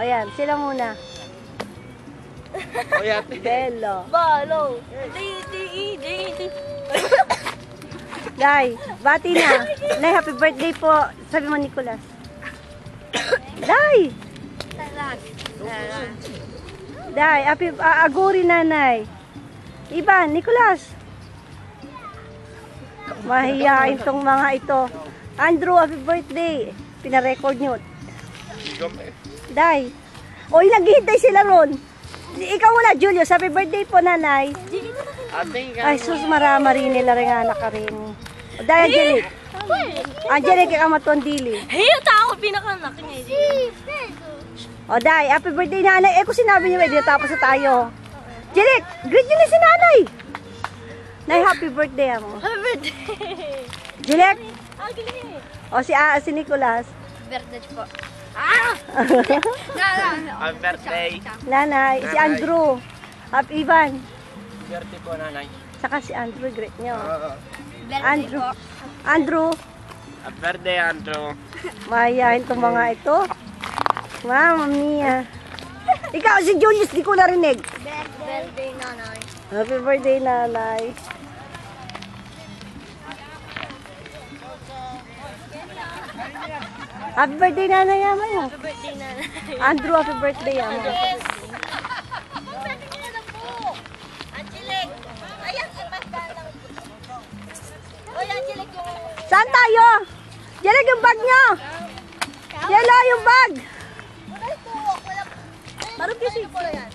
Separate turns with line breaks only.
O yan, sila muna.
O yate.
Bello.
Balo. Di, di, di, di.
Day, bati na. Nay, happy birthday po. Sabi mo, Nicolas. Day! Day, happy, uh, aguri nanay. Iban, Nicolas. Mahihain tong mga ito. Andrew, happy birthday. Pinarecord nyo. Day. Oy, naghihintay sila ron. Ikaw muna, Julius. Happy birthday po, nanay. Ay, sus, marama rin nila rin anak ka rin. O, Day, Angelic. Angelic, ikaw matondili.
Hey, tao pinakanak niya.
O, Day, happy birthday, nanay. Eh, kung sinabi niyo, eh, tapos na tayo. Angelic, greet niyo na si nanay. Nay, happy birthday mo.
Happy birthday.
Angelic, o si, ah, si Nicolas.
Birthday po. Ah!
Happy birthday.
Nanay, si Andrew. Happy Ivan.
Birthday po nanay.
Saka si Andrew, greet niyo.
Birthday
Andrew.
po.
Andrew,
Happy birthday, Andrew.
mayayain tong mga ito. Mama mia. Ikaw, si Julius, di ko narinig.
Birthday nanay.
Happy birthday, nanay. Happy birthday, nanay yaman mo.
Happy birthday nanay.
Andrew, happy birthday yaman.
Yes. Angelic. Ayan, magdalang. Oy, Angelic yung...
Saan tayo? Yan yung bag. Yan lang yung bag.
Marupis ko yan.